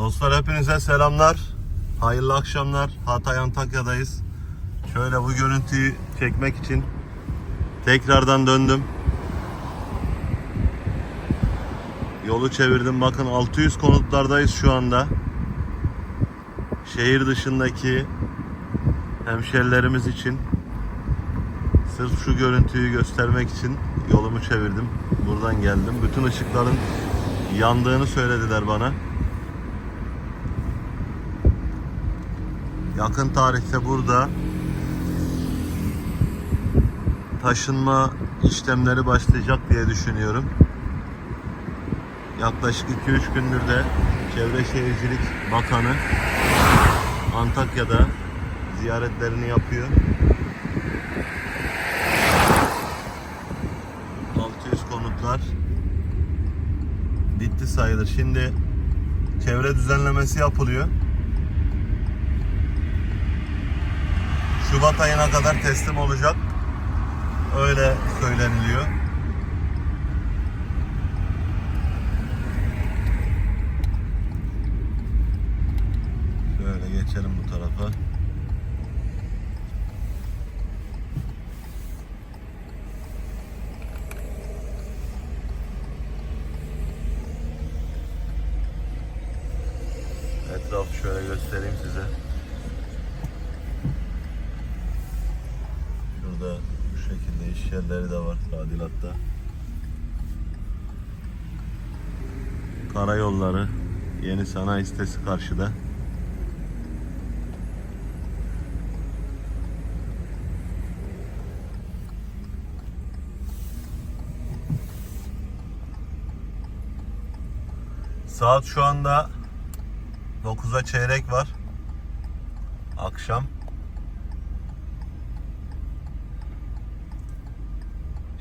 Dostlar hepinize selamlar. Hayırlı akşamlar. Hatay Antakya'dayız. Şöyle bu görüntüyü çekmek için tekrardan döndüm. Yolu çevirdim. Bakın 600 konutlardayız şu anda. Şehir dışındaki hemşerilerimiz için sırf şu görüntüyü göstermek için yolumu çevirdim. Buradan geldim. Bütün ışıkların yandığını söylediler bana. Yakın tarihte burada taşınma işlemleri başlayacak diye düşünüyorum. Yaklaşık 2-3 gündür de Çevre Şehircilik Bakanı Antakya'da ziyaretlerini yapıyor. 600 konutlar bitti sayılır. Şimdi çevre düzenlemesi yapılıyor. Şubat ayına kadar teslim olacak. Öyle söyleniliyor. Şöyle geçelim bu tarafa. Etrafı şöyle göstereyim size. Şurada bu şekilde iş yerleri de var tadilatta. Karayolları yeni sanayi sitesi karşıda. Saat şu anda 9'a çeyrek var. Akşam.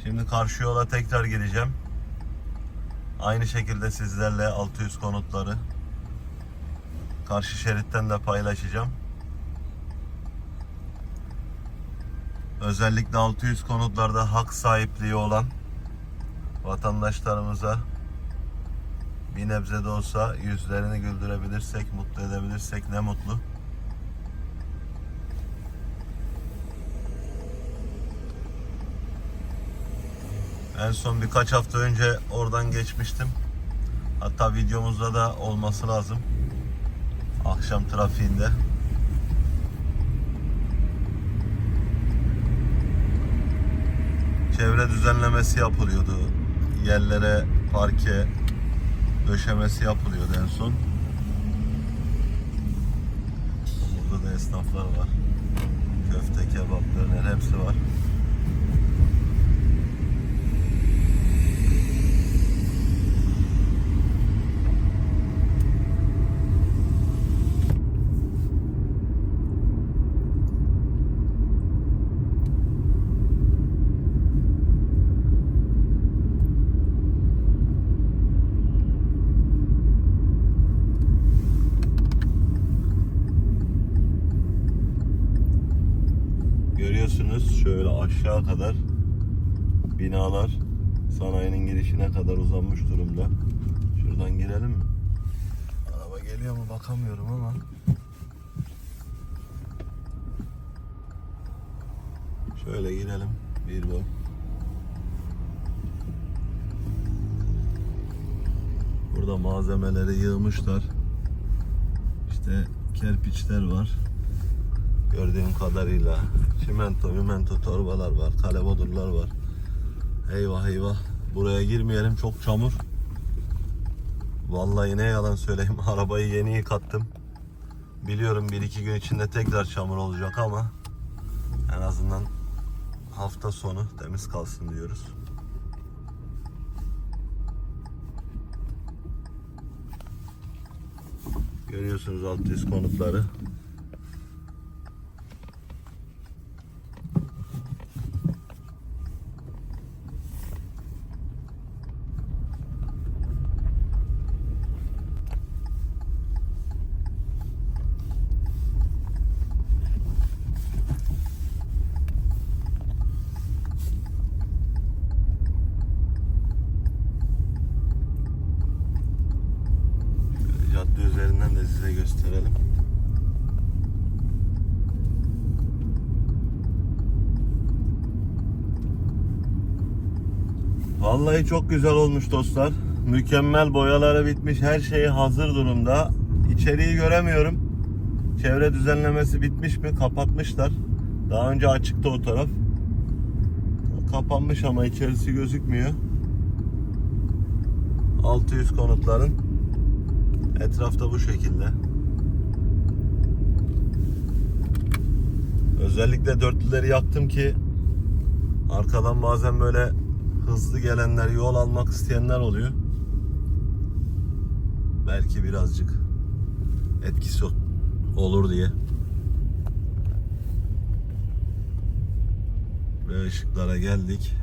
Şimdi karşı yola tekrar gideceğim. Aynı şekilde sizlerle 600 konutları karşı şeritten de paylaşacağım. Özellikle 600 konutlarda hak sahipliği olan vatandaşlarımıza bir nebze de olsa yüzlerini güldürebilirsek, mutlu edebilirsek ne mutlu. En son birkaç hafta önce oradan geçmiştim. Hatta videomuzda da olması lazım. Akşam trafiğinde. Çevre düzenlemesi yapılıyordu. Yerlere parke döşemesi yapılıyordu en son. Burada da esnaflar var. Köfte, kebap, döner hepsi var. Görüyorsunuz şöyle aşağı kadar binalar sanayinin girişine kadar uzanmış durumda. Şuradan girelim mi? Araba geliyor mu bakamıyorum ama. Şöyle girelim bir bak. Burada malzemeleri yığmışlar. İşte kerpiçler var. Gördüğüm kadarıyla çimento, mimento torbalar var, kale bodurlar var. Eyvah eyvah. Buraya girmeyelim çok çamur. Vallahi ne yalan söyleyeyim arabayı yeni yıkattım. Biliyorum bir iki gün içinde tekrar çamur olacak ama en azından hafta sonu temiz kalsın diyoruz. Görüyorsunuz alt üst konutları. Vallahi çok güzel olmuş dostlar. Mükemmel boyaları bitmiş. Her şey hazır durumda. İçeriği göremiyorum. Çevre düzenlemesi bitmiş mi? Kapatmışlar. Daha önce açıktı o taraf. Kapanmış ama içerisi gözükmüyor. 600 konutların etrafta bu şekilde. Özellikle dörtlüleri yaktım ki arkadan bazen böyle hızlı gelenler, yol almak isteyenler oluyor. Belki birazcık etkisi olur diye. Ve ışıklara geldik.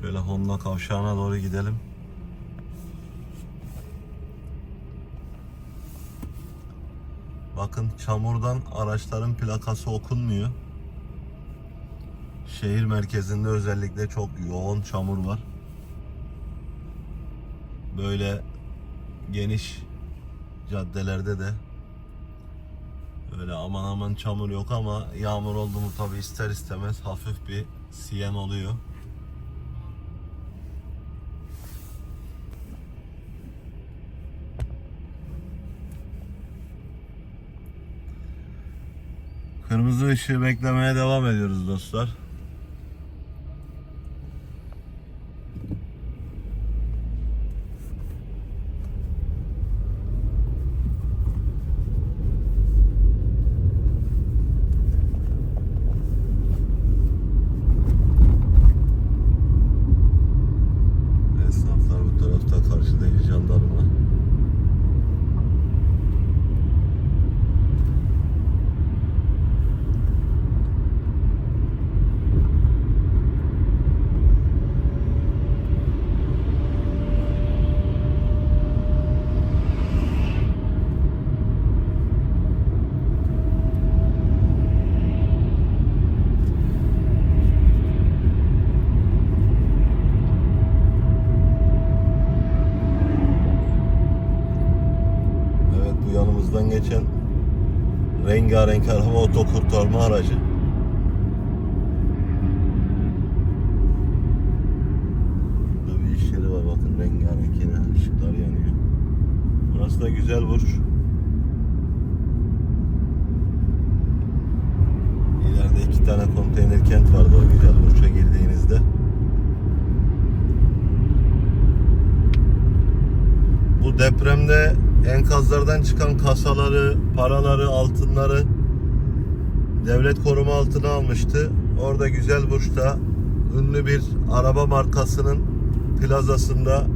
Şöyle Honda kavşağına doğru gidelim. Bakın çamurdan araçların plakası okunmuyor. Şehir merkezinde özellikle çok yoğun çamur var. Böyle geniş caddelerde de öyle aman aman çamur yok ama yağmur oldu mu tabi ister istemez hafif bir siyen oluyor. Kırmızı ışığı beklemeye devam ediyoruz dostlar. Esnaflar bu tarafta karşıdaki jandarma. Evet bu yanımızdan geçen rengarenk araba otokurtarma aracı. Burada bir iş yeri var bakın rengarenk yine ışıklar yanıyor. Burası da güzel burç. İleride iki tane konteyner kent vardı o güzel burça girdiğinizde. Bu depremde enkazlardan çıkan kasaları, paraları, altınları devlet koruma altına almıştı. Orada Güzel Burç'ta ünlü bir araba markasının plazasında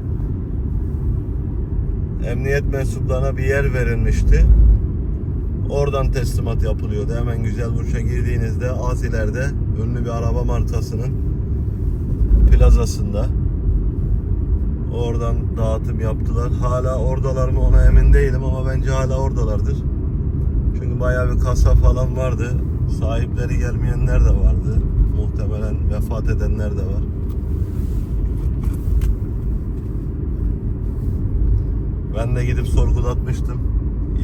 emniyet mensuplarına bir yer verilmişti. Oradan teslimat yapılıyordu. Hemen Güzel Burç'a girdiğinizde az ileride ünlü bir araba markasının plazasında Oradan dağıtım yaptılar. Hala oradalar mı ona emin değilim ama bence hala oradalardır. Çünkü bayağı bir kasa falan vardı. Sahipleri gelmeyenler de vardı. Muhtemelen vefat edenler de var. Ben de gidip sorgulatmıştım.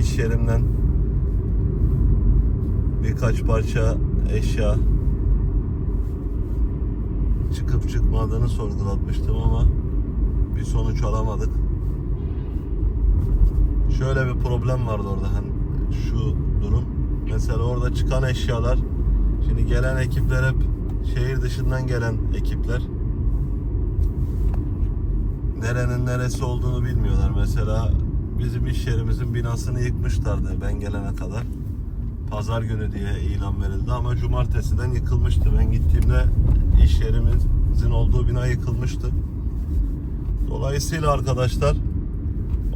İş yerimden birkaç parça eşya çıkıp çıkmadığını sorgulatmıştım ama bir sonuç alamadık. Şöyle bir problem vardı orada hani şu durum. Mesela orada çıkan eşyalar şimdi gelen ekipler hep şehir dışından gelen ekipler. Nerenin neresi olduğunu bilmiyorlar. Mesela bizim iş yerimizin binasını yıkmışlardı ben gelene kadar. Pazar günü diye ilan verildi ama cumartesiden yıkılmıştı. Ben gittiğimde iş yerimizin olduğu bina yıkılmıştı. Dolayısıyla arkadaşlar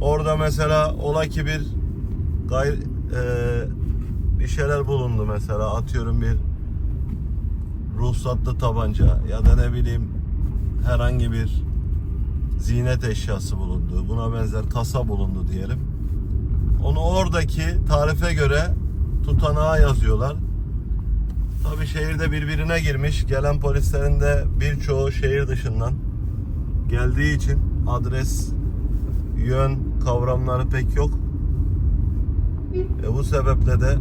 orada mesela ola ki bir gayr e, bir şeyler bulundu mesela atıyorum bir ruhsatlı tabanca ya da ne bileyim herhangi bir ziynet eşyası bulundu. Buna benzer kasa bulundu diyelim. Onu oradaki tarife göre tutanağa yazıyorlar. Tabi şehirde birbirine girmiş. Gelen polislerin de birçoğu şehir dışından geldiği için adres, yön kavramları pek yok. E bu sebeple de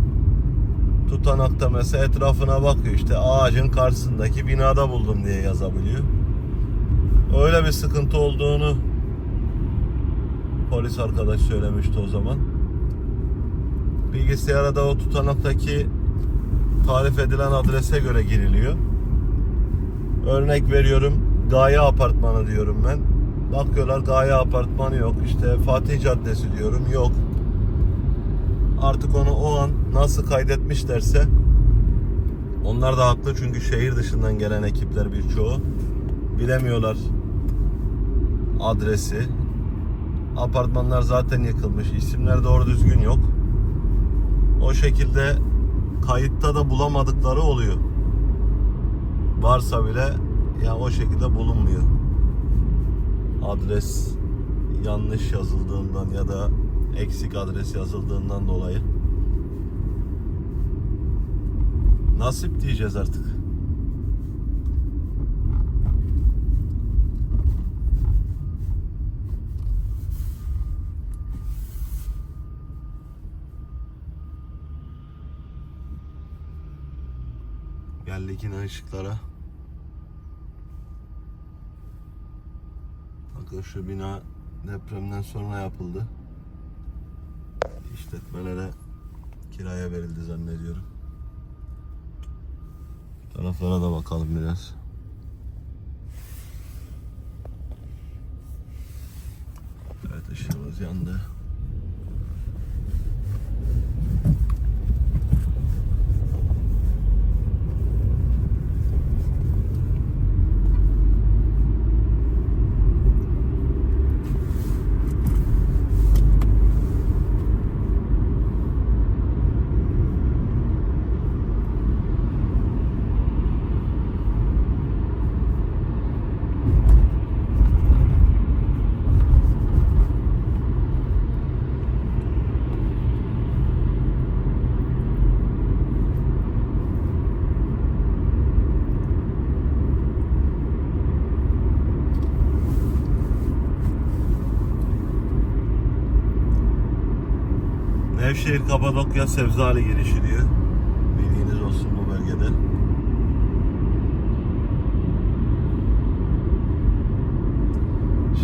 tutanakta mesela etrafına bakıyor işte ağacın karşısındaki binada buldum diye yazabiliyor. Öyle bir sıkıntı olduğunu polis arkadaş söylemişti o zaman. Bilgisayara da o tutanaktaki tarif edilen adrese göre giriliyor. Örnek veriyorum Gaye Apartmanı diyorum ben. Bakıyorlar Gaye Apartmanı yok. İşte Fatih Caddesi diyorum yok. Artık onu o an nasıl kaydetmişlerse onlar da haklı çünkü şehir dışından gelen ekipler birçoğu bilemiyorlar adresi. Apartmanlar zaten yıkılmış. İsimler doğru düzgün yok. O şekilde kayıtta da bulamadıkları oluyor. Varsa bile ya o şekilde bulunmuyor. Adres yanlış yazıldığından ya da eksik adres yazıldığından dolayı. Nasip diyeceğiz artık. Geldik yine ışıklara. Bakın şu bina depremden sonra yapıldı. İşletmelere kiraya verildi zannediyorum. Taraflara da bakalım biraz. Evet ışığımız yandı. Nevşehir Kapadokya Sebzali girişi diyor. Bilginiz olsun bu bölgede.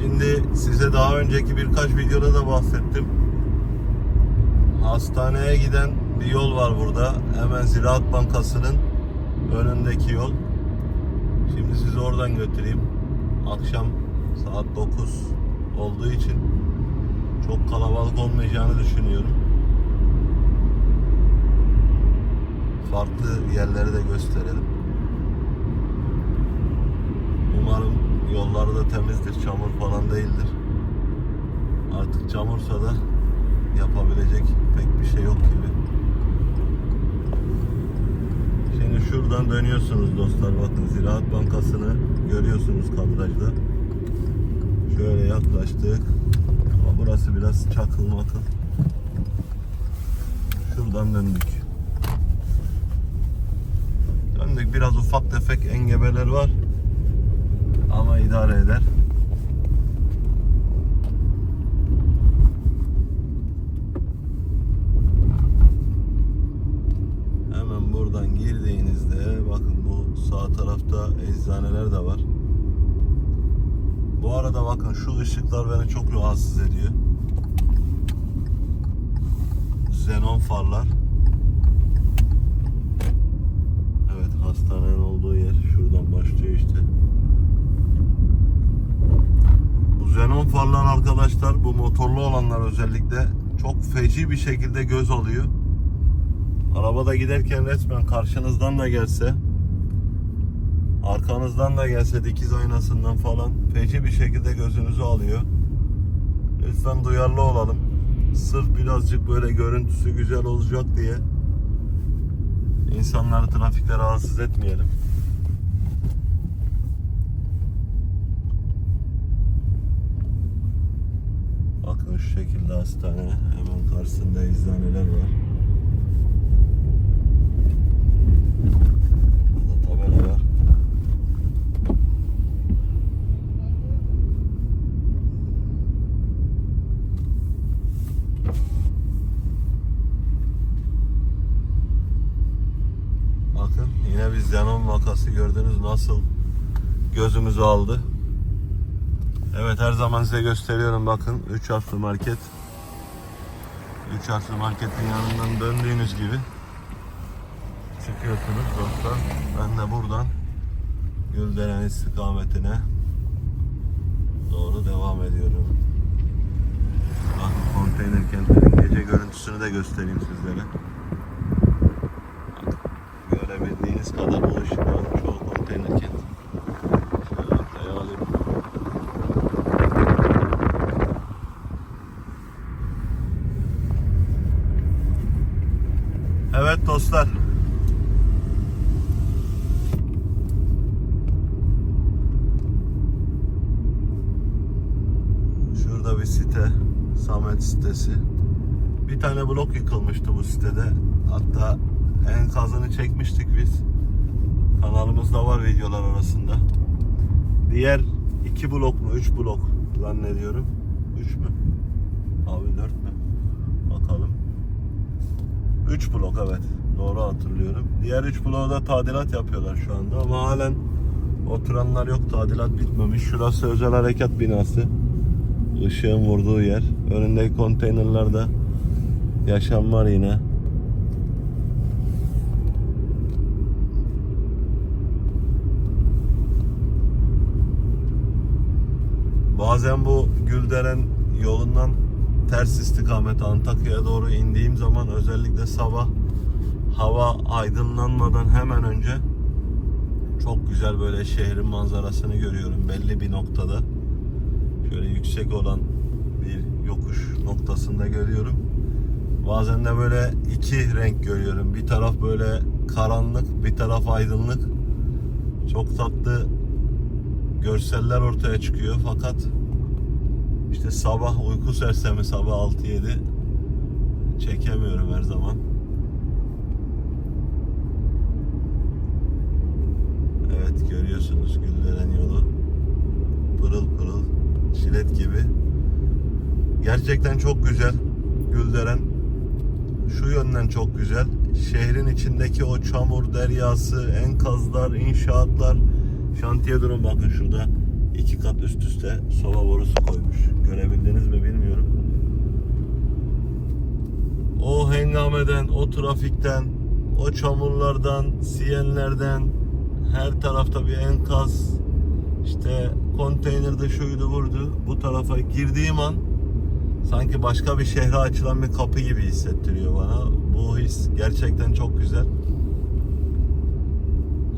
Şimdi size daha önceki birkaç videoda da bahsettim. Hastaneye giden bir yol var burada. Hemen Ziraat Bankası'nın önündeki yol. Şimdi sizi oradan götüreyim. Akşam saat 9 olduğu için çok kalabalık olmayacağını düşünüyorum. Farklı yerleri de gösterelim. Umarım yolları da temizdir, çamur falan değildir. Artık çamursa da yapabilecek pek bir şey yok gibi. Şimdi şuradan dönüyorsunuz dostlar. Bakın Ziraat Bankası'nı görüyorsunuz kadrajda. Şöyle yaklaştık. Ama burası biraz çakıl makıl. Şuradan döndük döndük. Biraz ufak tefek engebeler var. Ama idare eder. Hemen buradan girdiğinizde bakın bu sağ tarafta eczaneler de var. Bu arada bakın şu ışıklar beni çok rahatsız ediyor. Xenon farlar. Evet hastanenin olduğu yer şuradan başlıyor işte. Bu xenon farlar arkadaşlar bu motorlu olanlar özellikle çok feci bir şekilde göz alıyor. Arabada giderken resmen karşınızdan da gelse arkanızdan da gelse dikiz aynasından falan feci bir şekilde gözünüzü alıyor. Lütfen duyarlı olalım. Sırf birazcık böyle görüntüsü güzel olacak diye İnsanları trafikte rahatsız etmeyelim. Bakın şu şekilde hastane. Hemen karşısında eczaneler var. Vakası gördünüz nasıl gözümüzü aldı. Evet her zaman size gösteriyorum bakın 3 harfli market. 3 harfli marketin yanından döndüğünüz gibi çıkıyorsunuz dostlar. Ben de buradan Gülderen istikametine doğru devam ediyorum. Bak konteyner kentlerin gece görüntüsünü de göstereyim sizlere. Görebildiğiniz kadar bu ışıkların çoğu konteyner kent. Şöyle ortaya alayım. Evet dostlar. Şurada bir site. Samet sitesi. Bir tane blok yıkılmıştı bu sitede. Hatta enkazını çekmiştik biz. Kanalımızda var videolar arasında. Diğer iki blok mu? Üç blok zannediyorum. Üç mü? Abi dört mü? Bakalım. 3 blok evet. Doğru hatırlıyorum. Diğer 3 bloğa da tadilat yapıyorlar şu anda ama halen oturanlar yok. Tadilat bitmemiş. Şurası özel harekat binası. Işığın vurduğu yer. Önündeki konteynerlarda yaşam var yine. Bazen bu Gülderen yolundan ters istikamet Antakya'ya doğru indiğim zaman özellikle sabah hava aydınlanmadan hemen önce çok güzel böyle şehrin manzarasını görüyorum belli bir noktada. Şöyle yüksek olan bir yokuş noktasında görüyorum. Bazen de böyle iki renk görüyorum. Bir taraf böyle karanlık, bir taraf aydınlık. Çok tatlı görseller ortaya çıkıyor fakat işte sabah uyku sersemi sabah 6-7 çekemiyorum her zaman. Evet görüyorsunuz Gülderen yolu pırıl pırıl şilet gibi. Gerçekten çok güzel Gülderen. Şu yönden çok güzel. Şehrin içindeki o çamur deryası, enkazlar, inşaatlar, şantiye durum bakın şurada iki kat üst üste soba borusu koymuş. Görebildiniz mi bilmiyorum. O hengameden, o trafikten, o çamurlardan, siyenlerden her tarafta bir enkaz işte konteynerde şuydu vurdu. Bu tarafa girdiğim an sanki başka bir şehre açılan bir kapı gibi hissettiriyor bana. Bu his gerçekten çok güzel.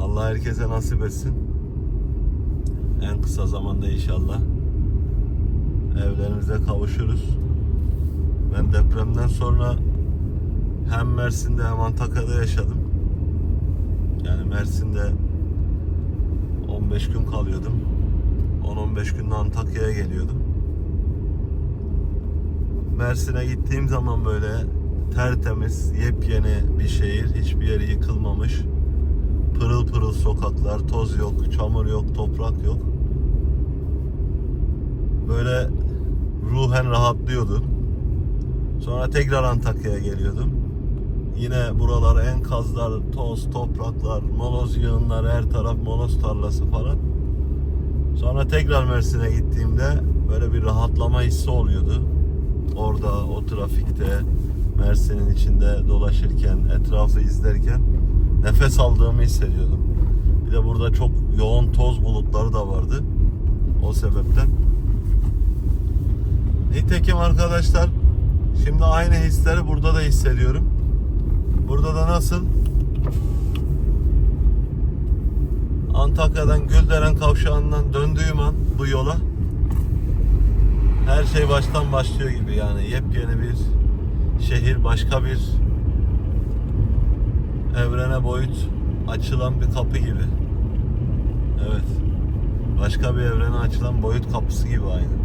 Allah herkese nasip etsin. En kısa zamanda inşallah evlerimize kavuşuruz. Ben depremden sonra hem Mersin'de hem Antakya'da yaşadım. Yani Mersin'de 15 gün kalıyordum. 10-15 günde Antakya'ya geliyordum. Mersin'e gittiğim zaman böyle tertemiz, yepyeni bir şehir. Hiçbir yeri yıkılmamış. Pırıl pırıl sokaklar, toz yok, çamur yok, toprak yok. Böyle ruhen rahatlıyordum. Sonra tekrar Antakya'ya geliyordum. Yine buralar enkazlar, toz, topraklar, moloz yığınları, her taraf moloz tarlası falan. Sonra tekrar Mersin'e gittiğimde böyle bir rahatlama hissi oluyordu. Orada o trafikte Mersin'in içinde dolaşırken, etrafı izlerken nefes aldığımı hissediyordum. Bir de burada çok yoğun toz bulutları da vardı. O sebepten. Nitekim arkadaşlar şimdi aynı hisleri burada da hissediyorum. Burada da nasıl? Antakya'dan Gülderen kavşağından döndüğüm an bu yola her şey baştan başlıyor gibi yani yepyeni bir şehir başka bir evrene boyut açılan bir kapı gibi. Evet. Başka bir evrene açılan boyut kapısı gibi aynı.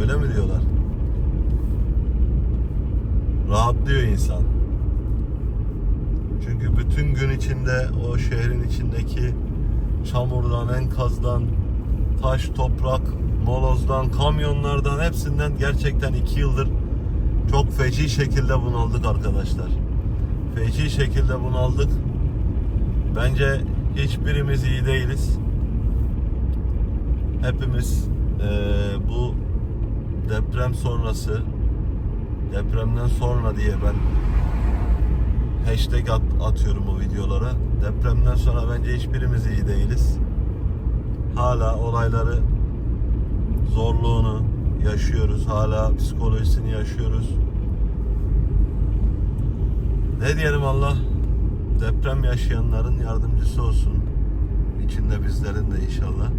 Öyle mi diyorlar? Rahatlıyor insan. Çünkü bütün gün içinde o şehrin içindeki çamurdan, enkazdan, taş, toprak, molozdan, kamyonlardan hepsinden gerçekten iki yıldır çok feci şekilde bunaldık arkadaşlar. Feci şekilde bunaldık. Bence Hiçbirimiz iyi değiliz. Hepimiz eee, bu deprem sonrası depremden sonra diye ben hashtag at- atıyorum o videolara. Depremden sonra bence hiçbirimiz iyi değiliz. Hala olayları zorluğunu yaşıyoruz. Hala psikolojisini yaşıyoruz. Ne diyelim Allah deprem yaşayanların yardımcısı olsun. İçinde bizlerin de inşallah.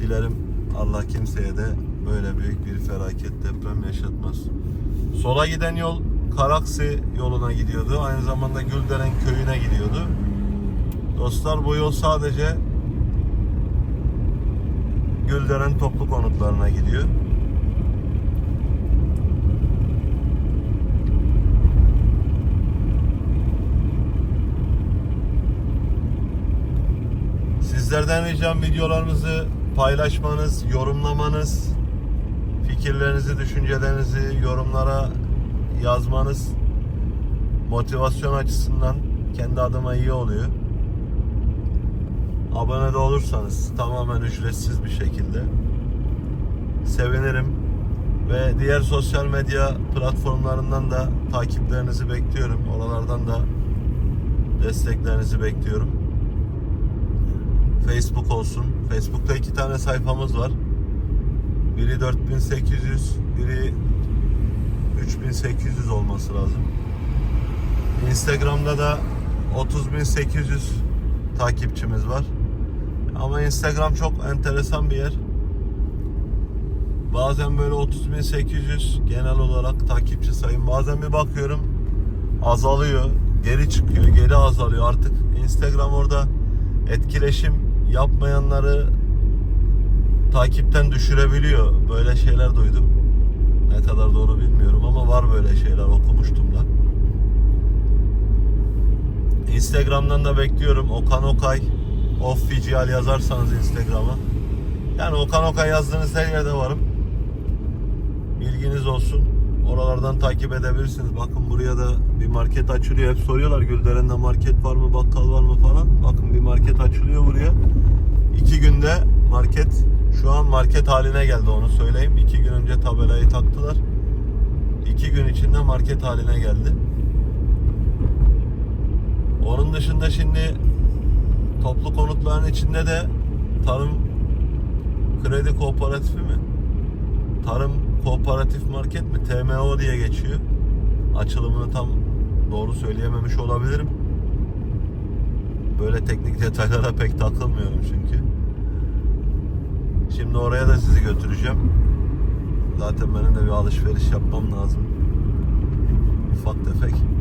Dilerim Allah kimseye de böyle büyük bir felaket deprem yaşatmaz. Sola giden yol Karaksi yoluna gidiyordu. Aynı zamanda Gülderen köyüne gidiyordu. Dostlar bu yol sadece Gülderen toplu konutlarına gidiyor. Sizlerden ricam videolarımızı paylaşmanız, yorumlamanız, fikirlerinizi, düşüncelerinizi yorumlara yazmanız motivasyon açısından kendi adıma iyi oluyor. Abone de olursanız tamamen ücretsiz bir şekilde sevinirim. Ve diğer sosyal medya platformlarından da takiplerinizi bekliyorum. Oralardan da desteklerinizi bekliyorum. Facebook olsun. Facebook'ta iki tane sayfamız var. Biri 4800, biri 3800 olması lazım. Instagram'da da 30800 takipçimiz var. Ama Instagram çok enteresan bir yer. Bazen böyle 30800 genel olarak takipçi sayım. Bazen bir bakıyorum azalıyor, geri çıkıyor, geri azalıyor. Artık Instagram orada etkileşim yapmayanları takipten düşürebiliyor. Böyle şeyler duydum. Ne kadar doğru bilmiyorum ama var böyle şeyler okumuştum da. Instagram'dan da bekliyorum. Okan Okay Official yazarsanız Instagram'a. Yani Okan Okay yazdığınız her yerde varım. Bilginiz olsun. Oralardan takip edebilirsiniz. Bakın buraya da bir market açılıyor. Hep soruyorlar Gülderen'de market var mı, bakkal var mı falan. Bakın bir market açılıyor buraya. İki günde market şu an market haline geldi onu söyleyeyim. İki gün önce tabelayı taktılar. İki gün içinde market haline geldi. Onun dışında şimdi toplu konutların içinde de tarım kredi kooperatifi mi? Tarım kooperatif market mi? TMO diye geçiyor. Açılımını tam doğru söyleyememiş olabilirim. Böyle teknik detaylara pek takılmıyorum çünkü. Şimdi oraya da sizi götüreceğim. Zaten benim de bir alışveriş yapmam lazım. Ufak tefek.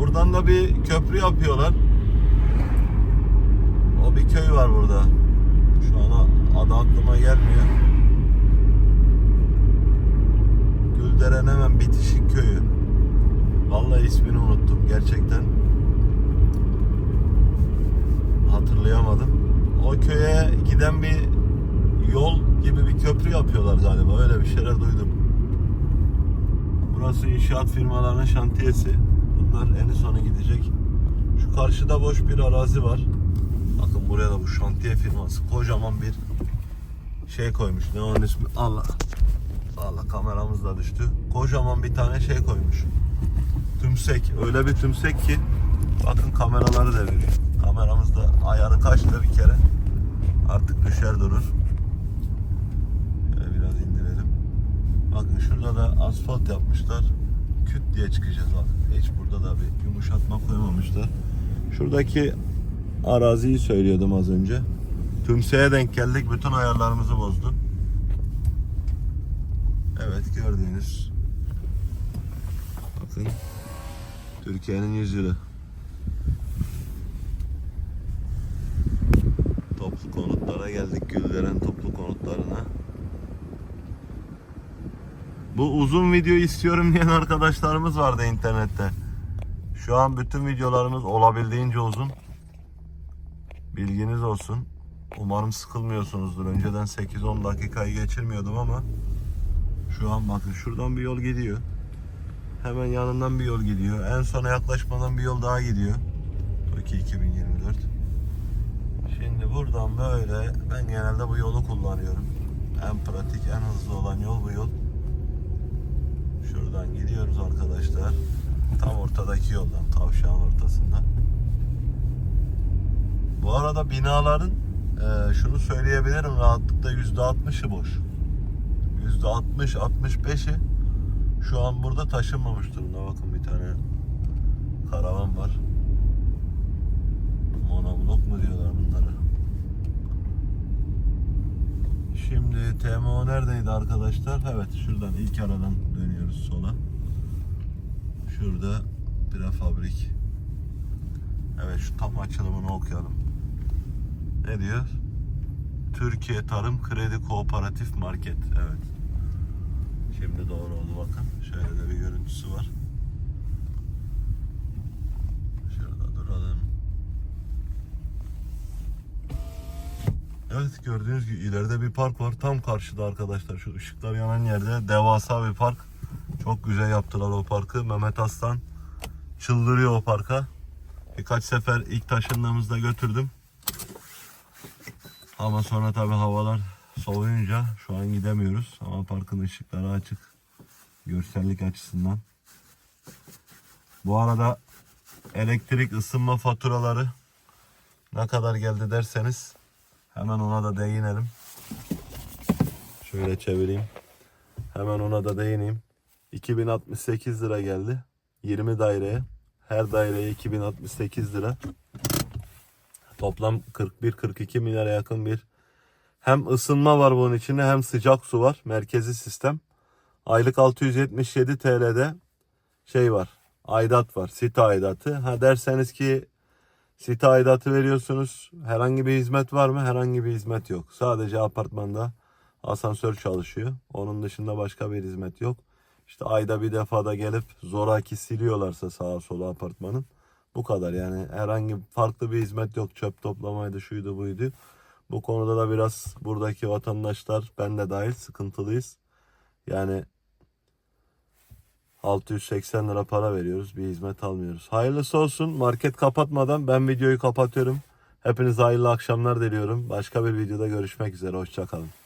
Buradan da bir köprü yapıyorlar. O bir köy var burada. Şu an adı aklıma gelmiyor. Gülderen hemen bitişik köyü. Vallahi ismini unuttum gerçekten. Hatırlayamadım. O köye giden bir yol gibi bir köprü yapıyorlar galiba. Öyle bir şeyler duydum. Burası inşaat firmalarının şantiyesi. Bunlar en sonu gidecek. Şu karşıda boş bir arazi var. Bakın buraya da bu şantiye firması kocaman bir şey koymuş. Ne onun ismi? Allah. Allah kameramız da düştü. Kocaman bir tane şey koymuş. Tümsek. Öyle bir tümsek ki bakın kameraları deviriyor. Kameramız da ayarı kaçtı bir kere. Artık düşer durur. Şöyle biraz indirelim. Bakın şurada da asfalt yapmışlar. Küt diye çıkacağız bak. Hiç burada da bir yumuşatma koymamışlar. Şuradaki araziyi söylüyordum az önce. Tümseye denk geldik. Bütün ayarlarımızı bozdu. Evet gördüğünüz. Bakın. Türkiye'nin. Toplu konutlara geldik. Gülderen toplu konutlarına. Bu uzun video istiyorum diyen arkadaşlarımız vardı internette. Şu an bütün videolarımız olabildiğince uzun. Bilginiz olsun. Umarım sıkılmıyorsunuzdur. Önceden 8-10 dakikayı geçirmiyordum ama şu an bakın şuradan bir yol gidiyor. Hemen yanından bir yol gidiyor. En sona yaklaşmadan bir yol daha gidiyor. Toki 2024. Şimdi buradan böyle ben genelde bu yolu kullanıyorum. En pratik, en hızlı olan yol bu yol. Şuradan gidiyoruz arkadaşlar. Tam ortadaki yoldan, tavşağın ortasında. Bu arada binaların e, şunu söyleyebilirim rahatlıkla %60'ı boş. %60-65'i şu an burada taşınmamış durumda. Bakın bir tane karavan var. Monoblok mu diyorlar bunlara. Şimdi TMO neredeydi arkadaşlar? Evet şuradan ilk aradan dönüyoruz sola. Şurada prefabrik. Evet şu tam açılımını okuyalım. Ne diyor? Türkiye Tarım Kredi Kooperatif Market. Evet. Şimdi doğru oldu bakın. Şöyle de bir görüntüsü var. Şurada duralım. Evet gördüğünüz gibi ileride bir park var. Tam karşıda arkadaşlar. Şu ışıklar yanan yerde devasa bir park. Çok güzel yaptılar o parkı. Mehmet Aslan çıldırıyor o parka. Birkaç sefer ilk taşındığımızda götürdüm. Ama sonra tabi havalar soğuyunca şu an gidemiyoruz. Ama parkın ışıkları açık. Görsellik açısından. Bu arada elektrik ısınma faturaları ne kadar geldi derseniz hemen ona da değinelim. Şöyle çevireyim. Hemen ona da değineyim. 2068 lira geldi. 20 daireye. Her daireye 2068 lira. Toplam 41-42 milyara yakın bir hem ısınma var bunun içinde hem sıcak su var. Merkezi sistem. Aylık 677 TL'de şey var. Aidat var. Site aidatı. Ha derseniz ki site aidatı veriyorsunuz. Herhangi bir hizmet var mı? Herhangi bir hizmet yok. Sadece apartmanda asansör çalışıyor. Onun dışında başka bir hizmet yok. İşte ayda bir defa da gelip zoraki siliyorlarsa sağa sola apartmanın. Bu kadar yani herhangi farklı bir hizmet yok. Çöp toplamaydı şuydu buydu. Bu konuda da biraz buradaki vatandaşlar ben de dahil sıkıntılıyız. Yani 680 lira para veriyoruz bir hizmet almıyoruz. Hayırlısı olsun market kapatmadan ben videoyu kapatıyorum. Hepinize hayırlı akşamlar diliyorum. Başka bir videoda görüşmek üzere. Hoşçakalın.